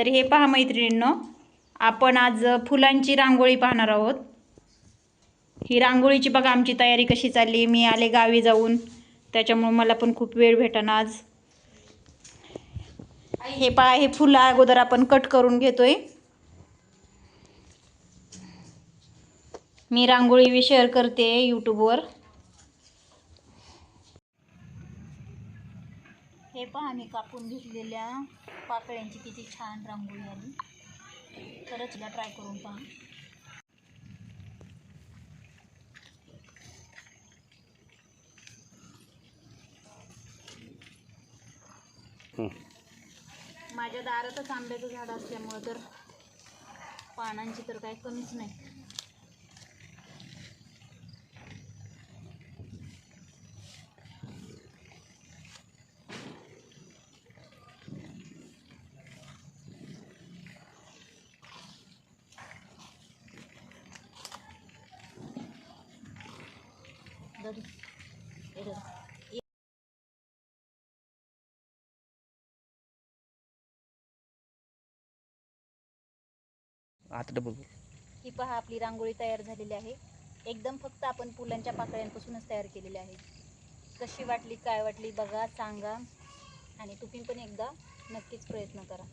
तर हे पहा मैत्रिणींनो आपण आज फुलांची रांगोळी पाहणार आहोत. ही रांगोळीची बघा आमची तयारी कशी चालली मी आले गावी जाऊन त्याच्यामुळं मला पण खूप वेळ भेटाना आज. हे पहा हे फुलं अगोदर आपण कट करून घेतोय. मी रांगोळी शेअर करते यूट्यूबवर हे पहा मी कापून घेतलेल्या पाकळ्यांची किती छान रांगोळी आली. खरंच तिला ट्राय करून पहा. माझ्या दारातच आंब्याचं झाड असल्यामुळं तर पानांची तर काही कमीच नाही. दादी, आता डबल ही पहा आपली रांगोळी तयार झालेली आहे. एकदम फक्त आपण फुलांच्या पाकळ्यांपासूनच तयार केलेली आहे. कशी वाटली काय वाटली बघा सांगा. आणि तुम्ही पण एकदा नक्कीच प्रयत्न करा.